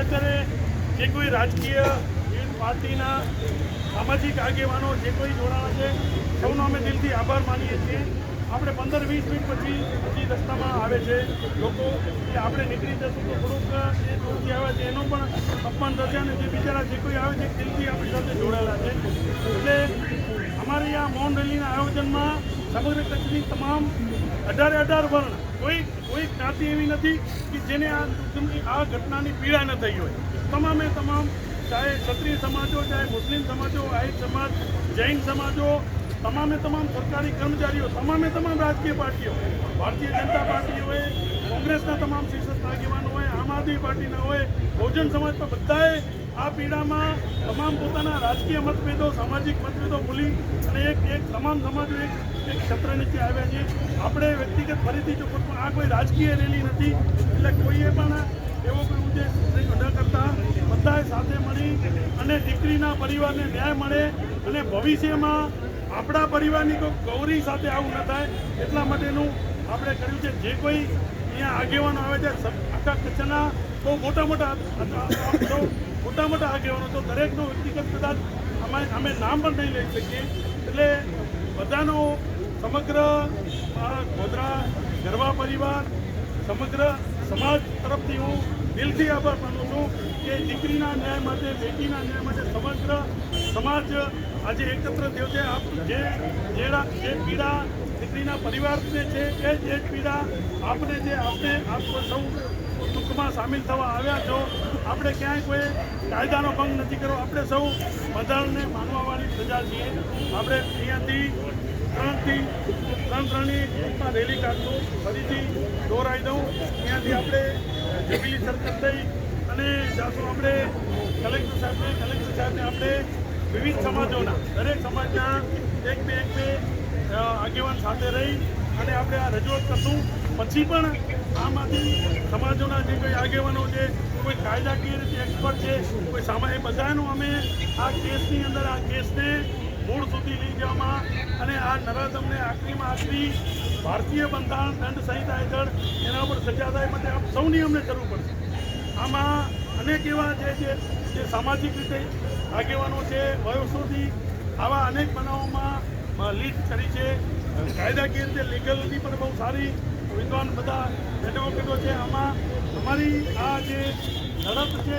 અત્યારે જે કોઈ રાજકીય વિવિધ પાર્ટીના સામાજિક આગેવાનો જે કોઈ જોડાણા છે, સૌનો અમે દિલથી આભાર માનીએ છીએ. આપણે પંદર વીસ મિનિટ પછી પછી રસ્તામાં આવે છે લોકો. કે આપણે નીકળી જશું તો થોડુંક જે દૂરથી આવે છે. એનો પણ અપમાન થશે અને જે બિચારા જે કોઈ આવે છે દિલથી આપણી સાથે જોડાયેલા છે. એટલે અમારી આ મૌન રેલીના આયોજનમાં સમગ્ર કચ્છની તમામ અઢારે અઢાર વર્ણ કોઈ કોઈ જ્ઞાતિ એવી નથી કે જેને આ આ ઘટનાની પીડા ન થઈ હોય. તમામે તમામ, ચાહે ક્ષત્રિય સમાજો, ચાહે મુસ્લિમ સમાજો આહિર સમાજ, જૈન સમાજો, તમામે તમામ સરકારી કર્મચારીઓ, તમામે તમામ રાજકીય પાર્ટીઓ, ભારતીય જનતા પાર્ટી હોય, કોંગ્રેસના તમામ શીર્ષક આગેવાનો હોય, આમ આદમી પાર્ટીના હોય, બહુજન સમાજ પર બધાએ આ પીડામાં તમામ પોતાના રાજકીય મતભેદો, સામાજિક મતભેદો ભૂલી અને એક એક તમામ સમાજો એક એક ક્ષેત્ર નીચે આવ્યા છે. આપણે વ્યક્તિગત ફરીથી જો આ કોઈ રાજકીય રેલી નથી, એટલે કોઈએ પણ એવો કોઈ ઉદ્દેશ ન કરતા. બધાએ સાથે મળી અને દીકરીના પરિવારને ન્યાય મળે અને ભવિષ્યમાં આપણા પરિવારની કોઈ ગૌરી સાથે આવું ન થાય એટલા માટેનું આપણે કર્યું છે. જે કોઈ અહીંયા આગેવાનો આવે છે. આખા કચ્છના બહુ મોટા મોટા સૌ મોટા મોટા આગેવાનો. તો દરેકનો વ્યક્તિગત કદાચ અમે અમે નામ પણ નહીં લઈ શકીએ. એટલે બધાનો સમગ્ર ગોધરા ગરબા પરિવાર, સમગ્ર સમાજ તરફથી હું દિલથી આભાર માનું છું કે દીકરીના ન્યાય માટે, બેટીના ન્યાય માટે સમગ્ર સમાજ આજે એકત્ર થયો છે. જે જે પીડા દીકરીના પરિવારને છે, એ જ એ પીડા આપણે જે આપણે આપણે સૌ દુઃખમાં સામેલ થવા આવ્યા છો. આપણે ક્યાંય કોઈ કાયદાનો ભંગ નથી કર્યો. આપણે સૌ બંધારણને માનવાવાળી પ્રજા છીએ. આપણે અહીંયાથી ત્રણથી ત્રણ ત્રણની એકમાં રેલી કાઢશું. ફરીથી દોરાઈ દઉં. ત્યાંથી આપણે જમીલી સર્કલ થઈ અને જાશું આપણે કલેક્ટર સાહેબને. કલેક્ટર સાહેબને આપણે વિવિધ સમાજોના દરેક સમાજના એક બે એક બે આગેવાન સાથે રહી અને આપણે આ રજૂઆત કરશું. પછી પણ આમાંથી સમાજોના જે કોઈ આગેવાનો છે, કોઈ કાયદાકીય રીતે એક્સપર્ટ છે, કોઈ સામાન્ય બધાનું અમે આ કેસની અંદર, આ કેસને મૂળ સુધી લઈ જવામાં અને આ નરાધમને આખરીમાં આખરી ભારતીય બંધારણ દંડ સંહિતા હેઠળ એના ઉપર સજા થાય માટે આપ સૌની અમને જરૂર પડશે. આમાં અનેક એવા છે જે સામાજિક રીતે આગેવાનો છે વર્ષોથી આવા અનેક બનાવોમાં લીડ કરી છે. કાયદાકીય રીતે લીગલની પણ બહુ સારી વિદ્વાન બધા એડવોકેટો છે. આમાં અમારી આ જે લડત છે